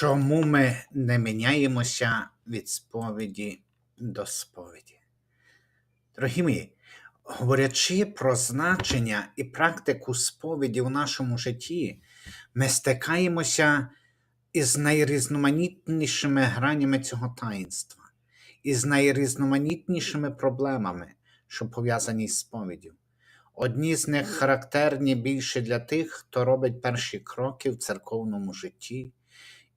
Чому ми не міняємося від сповіді до сповіді? Дорогі мої, говорячи про значення і практику сповіді у нашому житті, ми стикаємося із найрізноманітнішими гранями цього таїнства, із найрізноманітнішими проблемами, що пов'язані з сповіддю. Одні з них характерні більше для тих, хто робить перші кроки в церковному житті,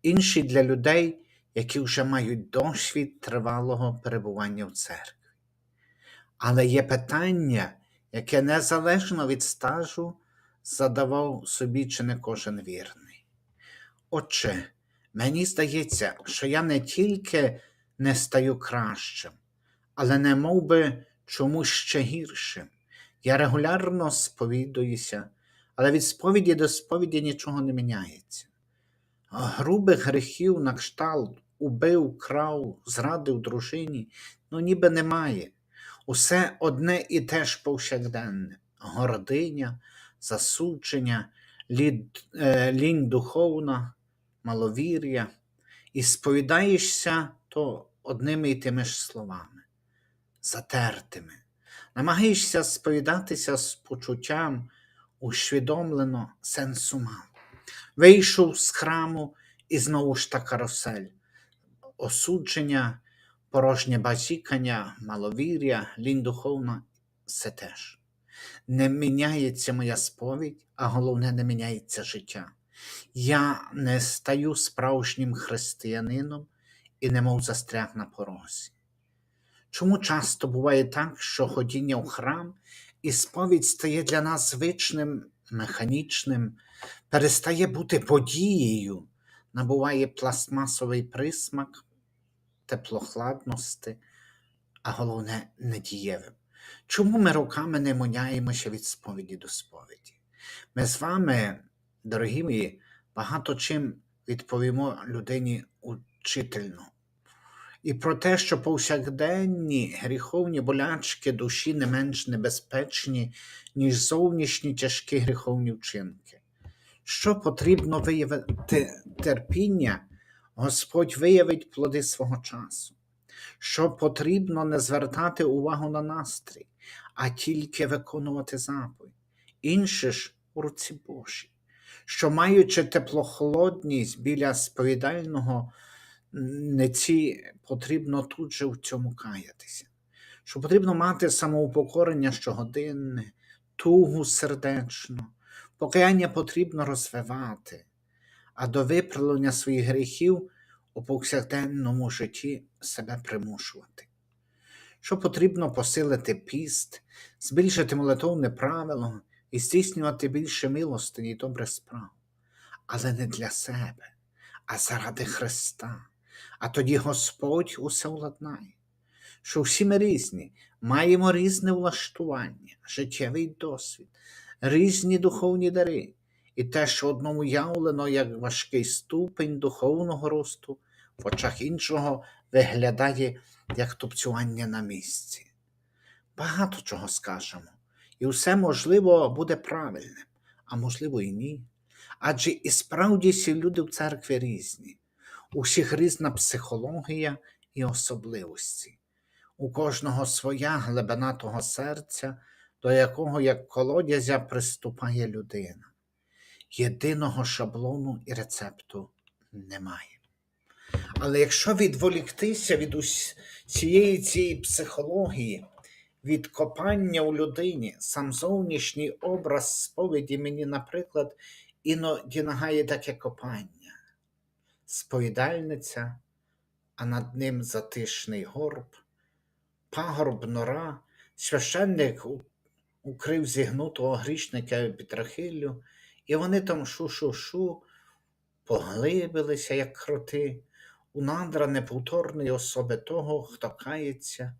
інші для людей, які вже мають досвід тривалого перебування в церкві. Але є питання, яке незалежно від стажу задавав собі чи не кожен вірний. Отже, мені здається, що я не тільки не стаю кращим, але не мов би чомусь ще гіршим. Я регулярно сповідуюся, але від сповіді до сповіді нічого не міняється. Грубих гріхів на кшталт убив, крав, зрадив дружині, ну ніби немає. Усе одне і те ж повсякденне гординя, засудження, лід, е, лінь духовна, маловір'я, і сповідаєшся то одними й тими ж словами, затертими. Намагаєшся сповідатися з почуттям усвідомлено сенсу мав. Вийшов з храму і знову ж та карусель, осудження, порожнє базікання, маловір'я, лінь духовна все теж. Не міняється моя сповідь, а головне, не міняється життя. Я не стаю справжнім християнином і немов застряг на порозі. Чому часто буває так, що ходіння в храм і сповідь стає для нас звичним, механічним, перестає бути подією, набуває пластмасовий присмак, теплохладності, а головне недієвим. Чому ми роками не моняємося від сповіді до сповіді? Ми з вами, дорогі мої, багато чим відповімо людині учительно. І про те, що повсякденні гріховні болячки душі не менш небезпечні, ніж зовнішні тяжкі гріховні вчинки. Що потрібно виявити терпіння, Господь виявить плоди свого часу. Що потрібно не звертати увагу на настрій, а тільки виконувати заповідь. Інше ж у руці Божій, що, маючи теплохолодність біля сповідального неці, потрібно тут же в цьому каятися, що потрібно мати самоупокорення щогодинне, тугу сердечно, покаяння потрібно розвивати, а до виправлення своїх гріхів у повсякденному житті себе примушувати. Що потрібно посилити піст, збільшити молитовне правило і здійснювати більше милостині і добрих справ, але не для себе, а заради Христа. А тоді Господь усе владнає, що всі ми різні, маємо різне влаштування, життєвий досвід, різні духовні дари, і те, що одному явлено як важкий ступень духовного росту, в очах іншого виглядає як тупцювання на місці. Багато чого скажемо, і все можливо буде правильним, а можливо і ні. Адже і справді всі люди в церкві різні, у всіх різна психологія і особливості, у кожного своя глибина того серця, до якого як колодязя приступає людина. Єдиного шаблону і рецепту немає. Але якщо відволіктися від усієї цієї психології, від копання у людині, сам зовнішній образ сповіді мені, наприклад, іноді нагає таке копання, сповідальниця, а над ним затишний горб, пагорб нора, священник укрив зігнутого грішника Петрахилю, і вони там шу-шу-шу поглибилися, як кроти, у надра неповторної особи того, хто кається,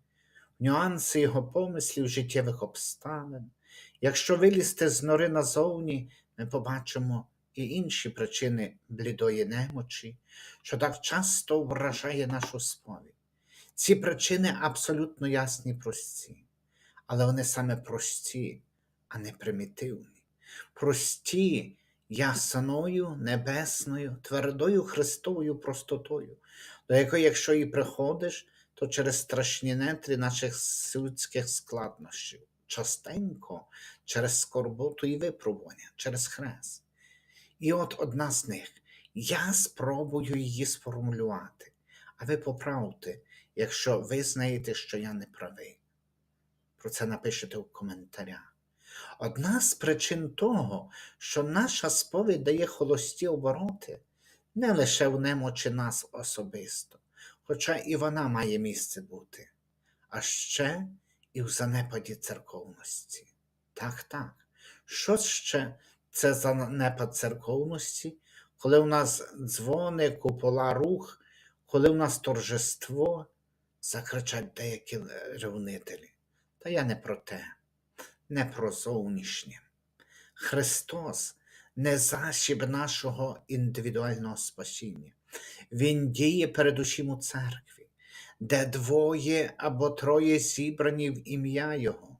в нюанси його помислів, життєвих обставин. Якщо вилізти з нори назовні, ми побачимо і інші причини блідої немочі, що так часто вражає нашу сповідь. Ці причини абсолютно ясні прості, але вони саме прості, а не примітивні. Прості ясною, небесною, твердою Христовою простотою, до якої, якщо і приходиш, то через страшні нетрі наших людських складнощів, частенько через скорботу і випробування, через хрест. І от одна з них. Я спробую її сформулювати, а ви поправте, якщо ви знаєте, що я не правий. Про це напишете в коментарях. Одна з причин того, що наша сповідь дає холості обороти, не лише в немочі нас особисто, хоча і вона має місце бути, а ще і в занепаді церковності. Так, так. Що ще це занепад церковності, коли в нас дзвони, купола, рух, коли в нас торжество, закричать деякі ревнителі. Та я не про те, не про зовнішнє. Христос не засіб нашого індивідуального спасіння. Він діє передусім у церкві, де двоє або троє зібрані в ім'я Його.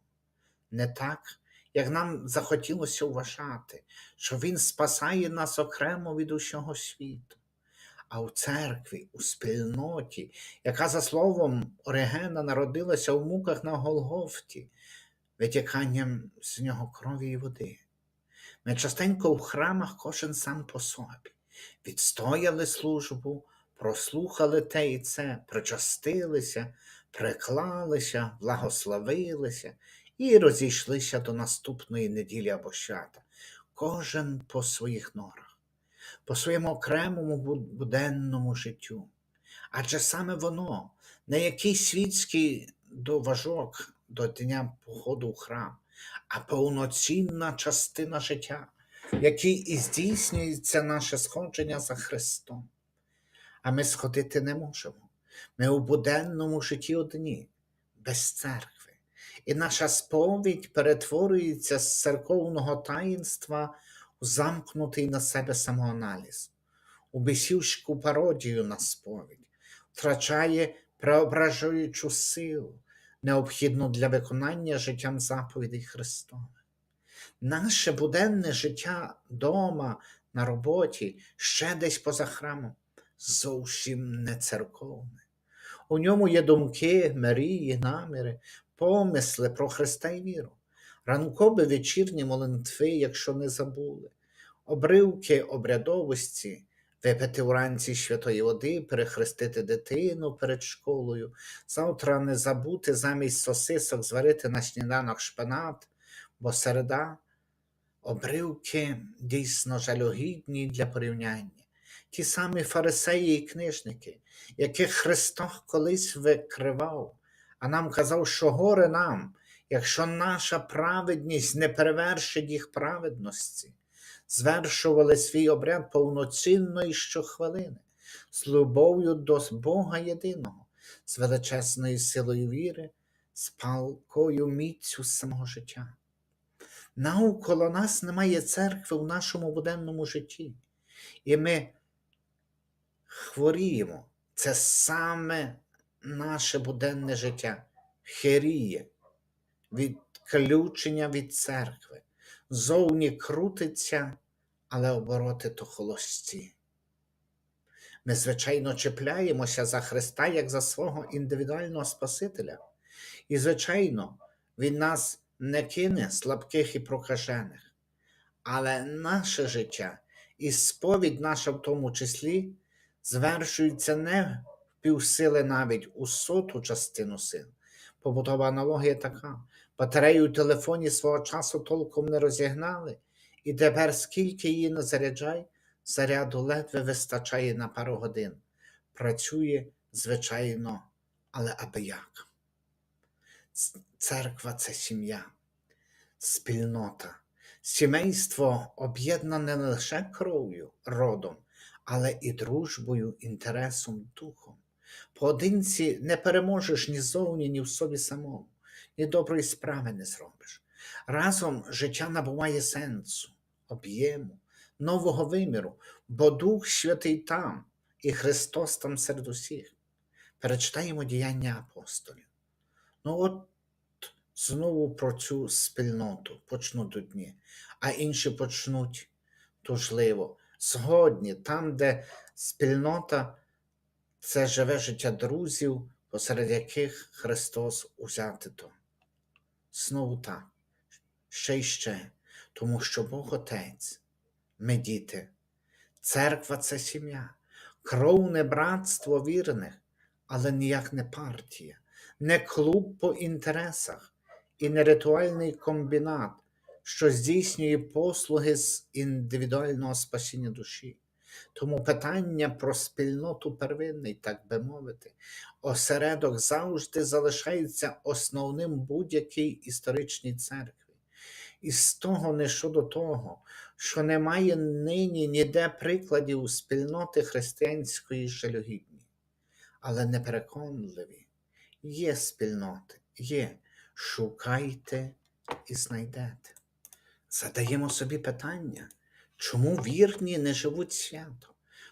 Не так, як нам захотілося вважати, що Він спасає нас окремо від усього світу. А у церкві, у спільноті, яка, за словом Оригена, народилася у муках на Голгофті, витіканням з нього крові і води. Ми частенько в храмах кожен сам по собі, відстояли службу, прослухали те і це, причастилися, приклалися, благословилися і розійшлися до наступної неділі або свята, кожен по своїх норах, по своєму окремому буденному життю. Адже саме воно, не якийсь світський доважок до дня походу в храм, а повноцінна частина життя, в якій і здійснюється наше сходження за Христом. А ми сходити не можемо. Ми у буденному житті одні, без церкви. І наша сповідь перетворюється з церковного таїнства у замкнутий на себе самоаналіз, у бесівську пародію на сповідь, втрачає преображуючу силу, необхідну для виконання життям заповідей Христових. Наше буденне життя дома, на роботі, ще десь поза храмом, зовсім не церковне. У ньому є думки, мрії, наміри, помисли про Христа і віру, ранкові вечірні молитви, якщо не забули, обривки обрядовості, випити вранці святої води, перехрестити дитину перед школою, завтра не забути замість сосисок зварити на сніданок шпинат, бо середа. Обривки дійсно жалюгідні для порівняння. Ті самі фарисеї і книжники, яких Христос колись викривав, а нам казав, що горе нам, якщо наша праведність не перевершить їх праведності, звершували свій обряд повноцінно і щохвилини, з любов'ю до Бога єдиного, з величезною силою віри, з палкою міцю самого життя. Навколо нас немає церкви в нашому буденному житті, і ми хворіємо. Це саме наше буденне життя, херіє, відключення від церкви. Зовні крутиться, але обороти то холості. Ми, звичайно, чіпляємося за Христа як за свого індивідуального Спасителя. І, звичайно, Він нас не кине слабких і прокажених. Але наше життя і сповідь наша в тому числі звершується не в півсили навіть у соту частину сил. Побутова аналогія така. Батарею в телефоні свого часу толком не розігнали, і тепер скільки її не заряджай, заряду ледве вистачає на пару годин. Працює, звичайно, але аби як. Церква це сім'я, спільнота, сімейство об'єднане не лише кров'ю, родом, але і дружбою, інтересом, духом. Поодинці не переможеш ні зовні, ні в собі самому, ні доброї справи не зробиш. Разом життя набуває сенсу, об'єму, нового виміру, бо Дух Святий там, і Христос там серед усіх. Перечитаємо діяння апостолів. Ну от знову про цю спільноту почнуть одні, а інші почнуть тужливо, згодні, там, де спільнота це живе життя друзів, посеред яких Христос узяти то. Знову так, ще й ще, тому що Бог Отець, ми діти, церква це сім'я, кровне братство вірних, але ніяк не партія, не клуб по інтересах і не ритуальний комбінат, що здійснює послуги з індивідуального спасіння душі. Тому питання про спільноту первинний, так би мовити, осередок завжди залишається основним будь-якій історичній церкві. І з того не щодо того, що немає нині ніде прикладів спільноти християнської жалюгідні, але непереконливі. Є спільноти, є. Шукайте і знайдете. Задаємо собі питання, чому вірні не живуть свято?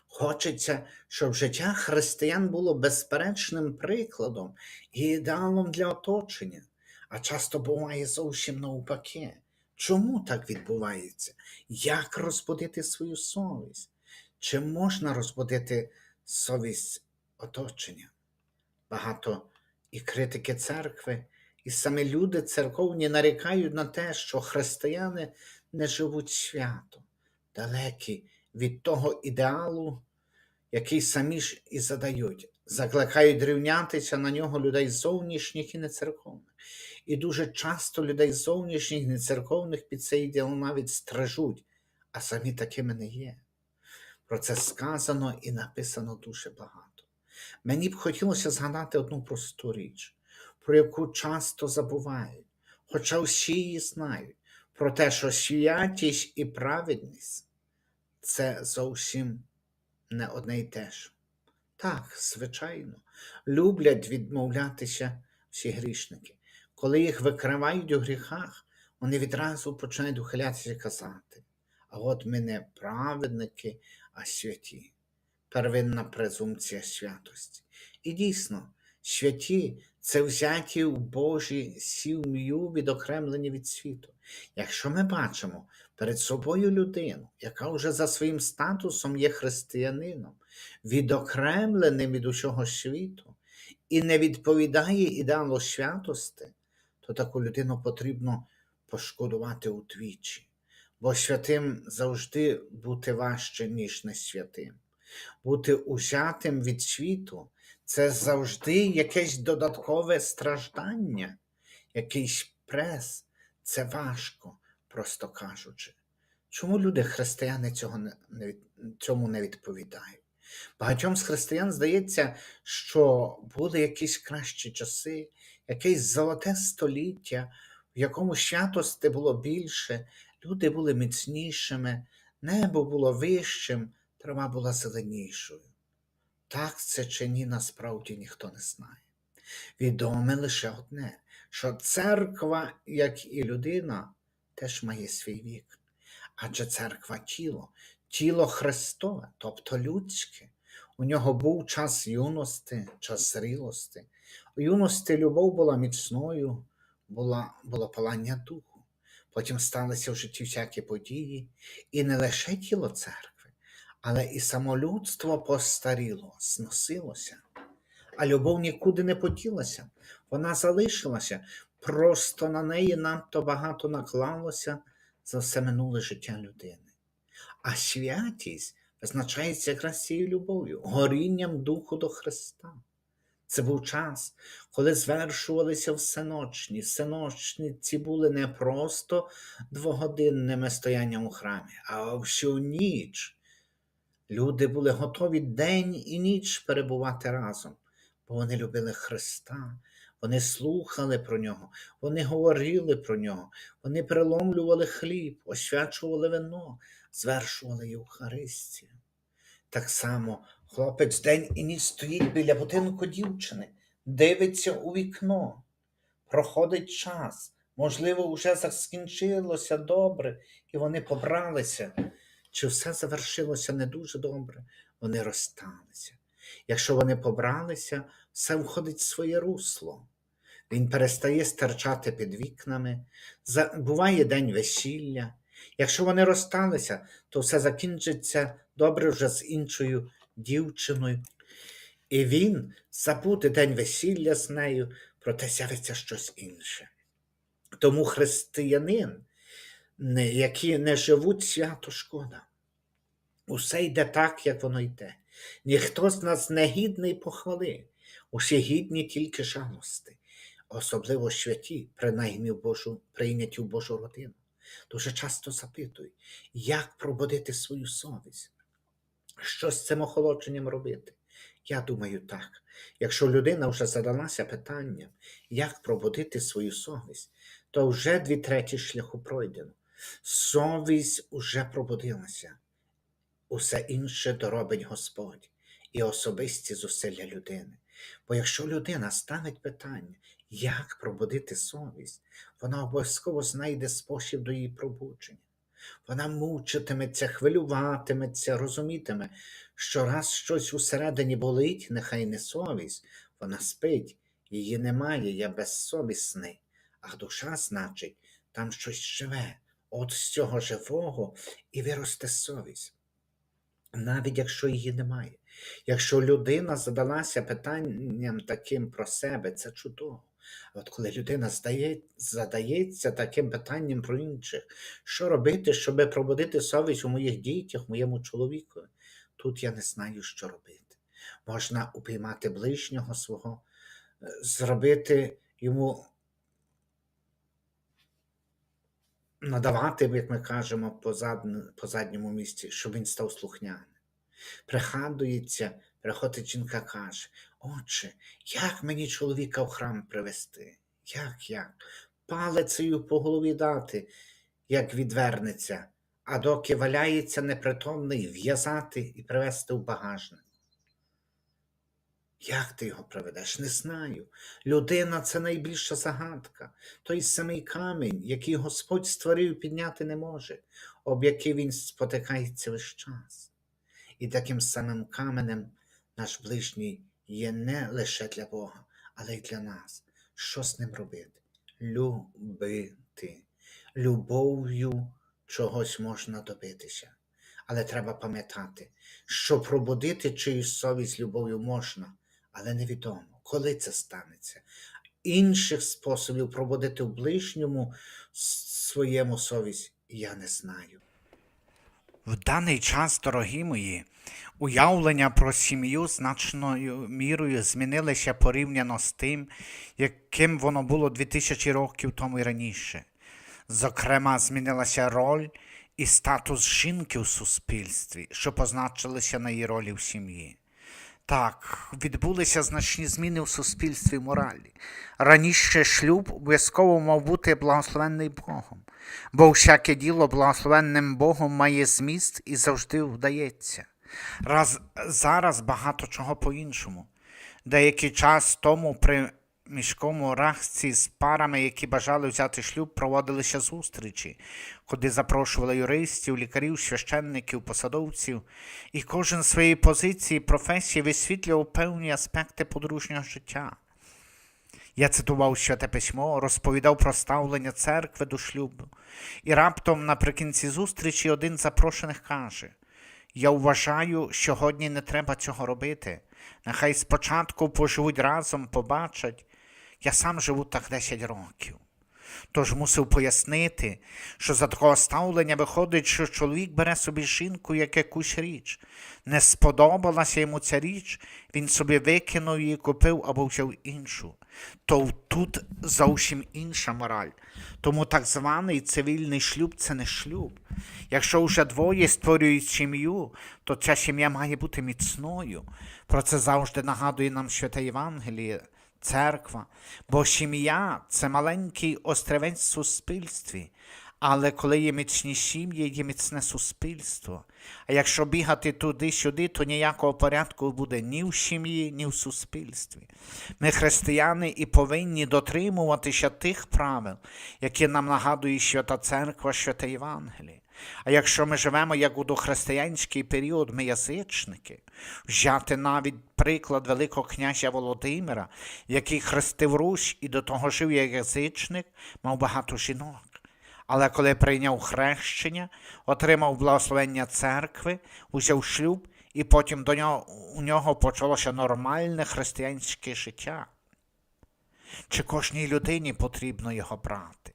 Хочеться, щоб життя християн було безперечним прикладом і ідеалом для оточення, а часто буває зовсім навпаки. Чому так відбувається? Як розбудити свою совість? Чи можна розбудити совість оточення? Багато і критики церкви, і самі люди церковні нарікають на те, що християни не живуть свято, далекі від того ідеалу, який самі ж і задають, закликають рівнятися на нього людей зовнішніх і нецерковних. І дуже часто людей зовнішніх і нецерковних під цей ідеал навіть стражуть, а самі такими не є. Про це сказано і написано дуже багато. Мені б хотілося згадати одну просту річ, про яку часто забувають, хоча всі її знають, про те, що святість і праведність це зовсім не одне й те ж. Так, звичайно, люблять відмовлятися всі грішники. Коли їх викривають у гріхах, вони відразу починають ухилятися і казати. А от ми не праведники, а святі. Первинна презумпція святості. І дійсно, святі це взяті в Божі сім'ю відокремлені від світу. Якщо ми бачимо перед собою людину, яка вже за своїм статусом є християнином, відокремленим від усього світу і не відповідає ідеалу святости, то таку людину потрібно пошкодувати удвічі, бо святим завжди бути важче, ніж не святим. Бути узятим від світу це завжди якесь додаткове страждання, якийсь прес, це важко, просто кажучи. Чому люди, християни, цього не, цьому не відповідають? Багатьом з християн здається, що були якісь кращі часи, якесь золоте століття, в якому святости було більше, люди були міцнішими, небо було вищим, трава була зеленішою. Так це чи ні, насправді ніхто не знає. Відоме лише одне, що церква, як і людина, теж має свій вік. Адже церква тіло, тіло Христове, тобто людське. У нього був час юності, час зрілості. У юності любов була міцною, була, було палання духу. Потім сталися в житті всякі події, і не лише тіло церкви, але і само людство постаріло, зносилося. А любов нікуди не поділася, вона залишилася, просто на неї надто багато наклалося за все минуле життя людини. А святість визначається якраз цією любов'ю, горінням духу до Христа. Це був час, коли звершувалися всеночні. Всеночні ці були не просто двогодинними стоянням у храмі, а всю ніч. Люди були готові день і ніч перебувати разом, бо вони любили Христа, вони слухали про нього, вони говорили про нього, вони переломлювали хліб, освячували вино, звершували Євхаристію. Так само хлопець день і ніч стоїть біля будинку дівчини, дивиться у вікно, проходить час, можливо, вже закінчилося добре, і вони побралися. Чи все завершилося не дуже добре, вони розсталися. Якщо вони побралися, все входить в своє русло. Він перестає стерчати під вікнами, буває день весілля, Якщо вони розсталися, то все закінчиться добре вже з іншою дівчиною. І він забуде день весілля з нею, проте з'явиться щось інше. Тому християнин, які не живуть свято шкода. Усе йде так, як воно йде. Ніхто з нас не гідний похвали, усі гідні тільки жалости, особливо святі, принаймні в Божу, прийняті в Божу родину. Дуже часто запитують, як пробудити свою совість, що з цим охолодженням робити. Я думаю так, якщо людина вже задалася питанням, як пробудити свою совість, то вже дві треті шляху пройдено. Совість уже пробудилася усе інше доробить Господь і особисті зусилля людини. Бо якщо людина ставить питання, як пробудити совість, вона обов'язково знайде спосіб до її пробудження. Вона мучитиметься, хвилюватиметься, розумітиме, що раз щось усередині болить, нехай не совість, вона спить, її немає, я безсовісний, а душа, значить, там щось живе, от з цього живого і виросте совість навіть якщо її немає. Якщо людина задалася питанням таким про себе, це чудово. А От коли людина здає, задається таким питанням про інших, що робити, щоб пробудити совість у моїх дітях, моєму чоловіку, тут я не знаю, що робити. Можна упіймати ближнього свого, е, зробити йому надавати, як ми кажемо, по, задн- по задньому місці, щоб він став слухняним. Пригадується, приходить жінка каже: Отче, як мені чоловіка в храм привести? Як, як? Палицею по голові дати, як відвернеться, а доки валяється непритомний, в'язати і привезти в багажник. Як ти його приведеш? Не знаю. Людина це найбільша загадка. Той самий камінь, який Господь створив, підняти не може, об який він спотикається весь час. І таким самим каменем наш ближній є не лише для Бога, але й для нас. Що з ним робити? Любити. Любов'ю чогось можна добитися. Але треба пам'ятати, що пробудити чиюсь совість любов'ю можна, але невідомо, коли це станеться. Інших способів пробудити в ближньому своєму совість я не знаю. В даний час, дорогі мої, уявлення про сім'ю значною мірою змінилися порівняно з тим, яким воно було 2000 років тому і раніше. Зокрема, змінилася роль і статус жінки в суспільстві, що позначилися на її ролі в сім'ї. Так, відбулися значні зміни в суспільстві моралі. Раніше шлюб обов'язково мав бути благословенний Богом, бо всяке діло благословенним Богом має зміст і завжди вдається. Раз, зараз багато чого по-іншому. Деякий час тому при міському рахці з парами, які бажали взяти шлюб, проводилися зустрічі, куди запрошували юристів, лікарів, священників, посадовців, і кожен своєї позиції, професії висвітлював певні аспекти подружнього життя. Я цитував святе письмо, розповідав про ставлення церкви до шлюбу, і раптом наприкінці зустрічі один з запрошених каже: Я вважаю, сьогодні не треба цього робити. Нехай спочатку поживуть разом, побачать. Я сам живу так 10 років. Тож мусив пояснити, що за такого ставлення виходить, що чоловік бере собі жінку як якусь річ. Не сподобалася йому ця річ, він собі викинув її, купив або взяв іншу. То тут зовсім інша мораль. Тому так званий цивільний шлюб це не шлюб. Якщо вже двоє створюють сім'ю, то ця сім'я має бути міцною. Про це завжди нагадує нам святе Євангеліє церква, бо сім'я це маленький острівець в суспільстві. Але коли є міцні сім'ї, є міцне суспільство. А якщо бігати туди-сюди, то ніякого порядку буде ні в сім'ї, ні в суспільстві. Ми, християни, і повинні дотримуватися тих правил, які нам нагадує Свята Церква, Святе Євангеліє. А якщо ми живемо як у дохристиянський період, ми язичники, взяти навіть приклад Великого князя Володимира, який хрестив Русь і до того жив як язичник, мав багато жінок. Але коли прийняв хрещення, отримав благословення церкви, узяв шлюб, і потім до нього, у нього почалося нормальне християнське життя. Чи кожній людині потрібно його брати?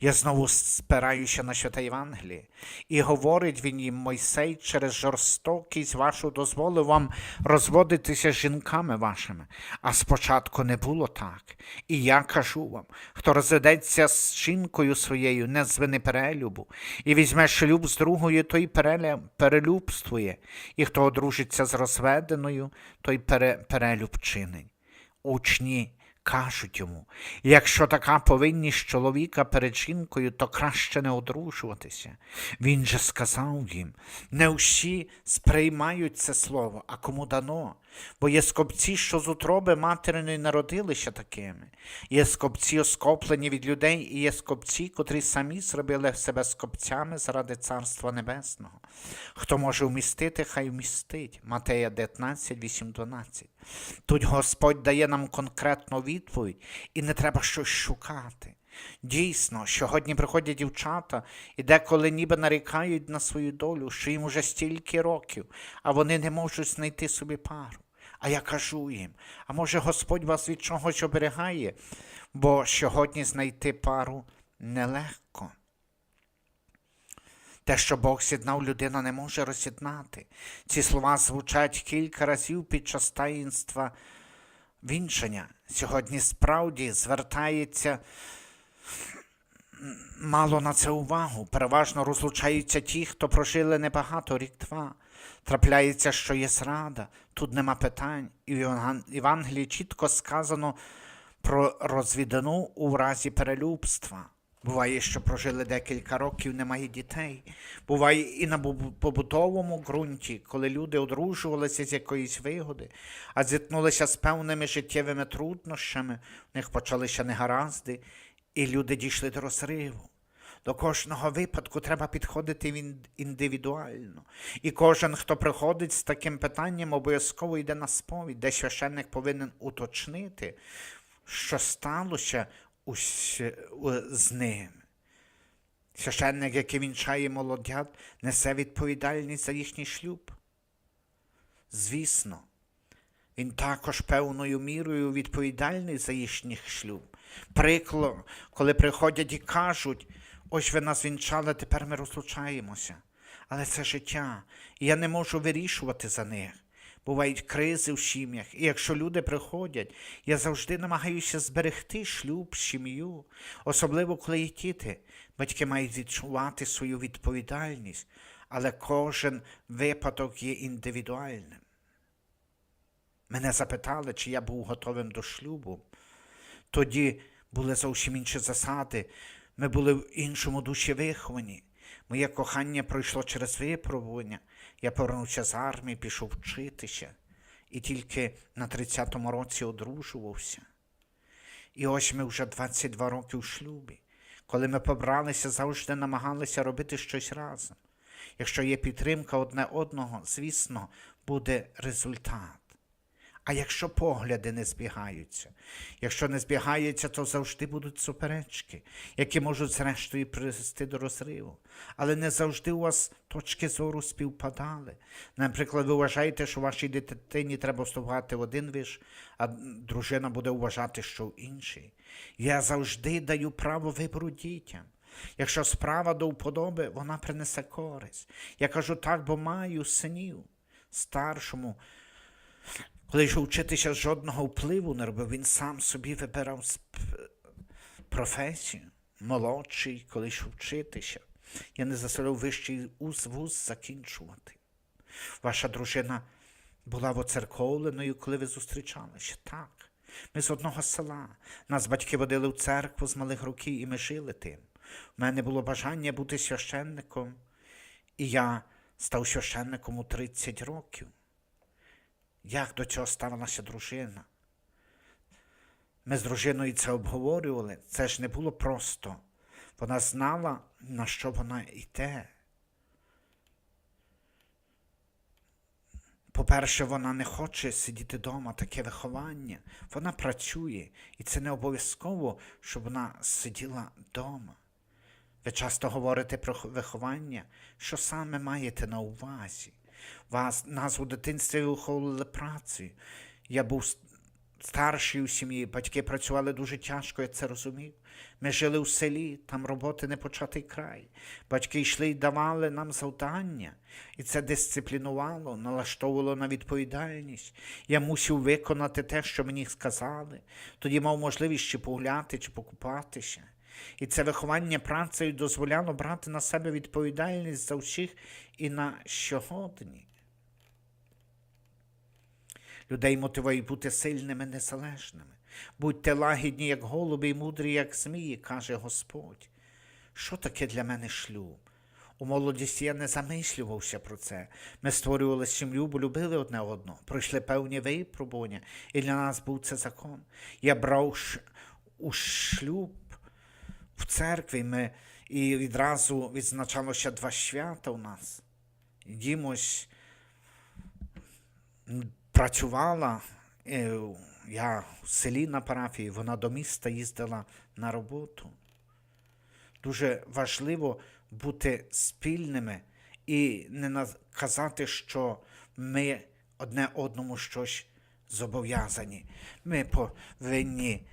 Я знову спираюся на святе Євангеліє, і говорить він їм Мойсей через жорстокість вашу дозволив вам розводитися з жінками вашими. А спочатку не було так. І я кажу вам, хто розведеться з жінкою своєю, не з вини перелюбу, і візьме шлюб з другою, той перелюбствує, і хто одружиться з розведеною, той пере... перелюб чинить. Учні кажуть йому, якщо така повинність чоловіка перед жінкою, то краще не одружуватися. Він же сказав їм, не всі сприймають це слово, а кому дано. Бо є скопці, що з утроби материної народилися такими. Є скопці, оскоплені від людей, і є скопці, котрі самі зробили себе скопцями заради Царства Небесного. Хто може вмістити, хай вмістить. Матея 19, 8, 12. Тут Господь дає нам конкретну відповідь, і не треба щось шукати. Дійсно, сьогодні приходять дівчата і деколи ніби нарікають на свою долю, що їм уже стільки років, а вони не можуть знайти собі пару. А я кажу їм, а може Господь вас від чогось оберігає, бо сьогодні знайти пару нелегко. Те, що Бог з'єднав, людина не може роз'єднати. Ці слова звучать кілька разів під час таїнства вінчання. Сьогодні справді звертається мало на це увагу. Переважно розлучаються ті, хто прожили небагато рік-два. Трапляється, що є зрада, тут нема питань. І в Євангел- Євангелії чітко сказано про розвідину у разі перелюбства. Буває, що прожили декілька років, немає дітей. Буває і на побутовому ґрунті, коли люди одружувалися з якоїсь вигоди, а зіткнулися з певними життєвими труднощами, в них почалися негаразди, і люди дійшли до розриву. До кожного випадку треба підходити індивідуально. І кожен, хто приходить з таким питанням, обов'язково йде на сповідь, де священник повинен уточнити, що сталося з ним. Священник, який вінчає молодят, несе відповідальність за їхній шлюб. Звісно, він також певною мірою відповідальний за їхній шлюб. Приклад, коли приходять і кажуть, ось ви нас вінчали, тепер ми розлучаємося. Але це життя, і я не можу вирішувати за них. Бувають кризи в сім'ях, і якщо люди приходять, я завжди намагаюся зберегти шлюб, сім'ю, особливо коли є діти. Батьки мають відчувати свою відповідальність, але кожен випадок є індивідуальним. Мене запитали, чи я був готовим до шлюбу. Тоді були зовсім інші засади. Ми були в іншому душі виховані. Моє кохання пройшло через випробування. Я повернувся з армії, пішов вчитися, і тільки на 30-му році одружувався. І ось ми вже 22 роки у шлюбі. Коли ми побралися, завжди намагалися робити щось разом. Якщо є підтримка одне одного, звісно, буде результат. А якщо погляди не збігаються, якщо не збігаються, то завжди будуть суперечки, які можуть зрештою привести до розриву. Але не завжди у вас точки зору співпадали. Наприклад, ви вважаєте, що вашій дитині треба вступати в один виш, а дружина буде вважати, що в інший. Я завжди даю право вибору дітям. Якщо справа до вподоби, вона принесе користь. Я кажу так, бо маю синів старшому. Коли йшов вчитися жодного впливу не робив, він сам собі вибирав професію. Молодший, коли йшов вчитися. Я не заставляв вищий уз вуз закінчувати. Ваша дружина була воцерковленою, коли ви зустрічалися. Так. Ми з одного села. Нас батьки водили в церкву з малих років, і ми жили тим. У мене було бажання бути священником, і я став священником у 30 років. Як до цього ставилася дружина? Ми з дружиною це обговорювали. Це ж не було просто. Вона знала, на що вона йде. По-перше, вона не хоче сидіти вдома, таке виховання. Вона працює, і це не обов'язково, щоб вона сиділа вдома. Ви часто говорите про виховання. Що саме маєте на увазі? Вас нас у дитинстві виховували працею. Я був старший у сім'ї, батьки працювали дуже тяжко, я це розумів. Ми жили у селі, там роботи не початий край. Батьки йшли і давали нам завдання, і це дисциплінувало, налаштовувало на відповідальність. Я мусив виконати те, що мені сказали. Тоді мав можливість чи погуляти, чи покупатися. І це виховання працею дозволяло брати на себе відповідальність за всіх і на сьогодні. Людей мотивує бути сильними, незалежними. Будьте лагідні, як голуби, і мудрі, як змії, каже Господь. Що таке для мене шлюб? У молодості я не замислювався про це. Ми створювали сім'ю, бо любили одне одного, пройшли певні випробування, і для нас був це закон. Я брав у шлюб в церкві, ми... і відразу відзначалося два свята у нас. Дімось працювала, е, я в селі на парафії, вона до міста їздила на роботу. Дуже важливо бути спільними і не казати, що ми одне одному щось зобов'язані. Ми повинні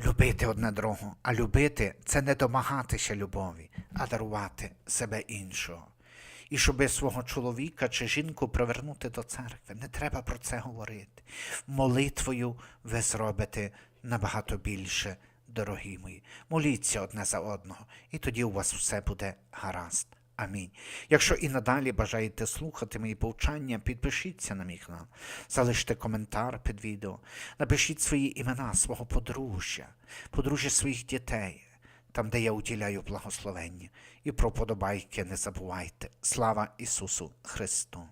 любити одне другого, а любити це не домагатися любові, а дарувати себе іншого. І щоби свого чоловіка чи жінку привернути до церкви, не треба про це говорити. Молитвою ви зробите набагато більше, дорогі мої. Моліться одне за одного, і тоді у вас все буде гаразд. Амінь. Якщо і надалі бажаєте слухати мої повчання, підпишіться на мій канал, залиште коментар під відео, напишіть свої імена свого подружжя, подружжя своїх дітей, там, де я уділяю благословення. І про подобайки не забувайте. Слава Ісусу Христу!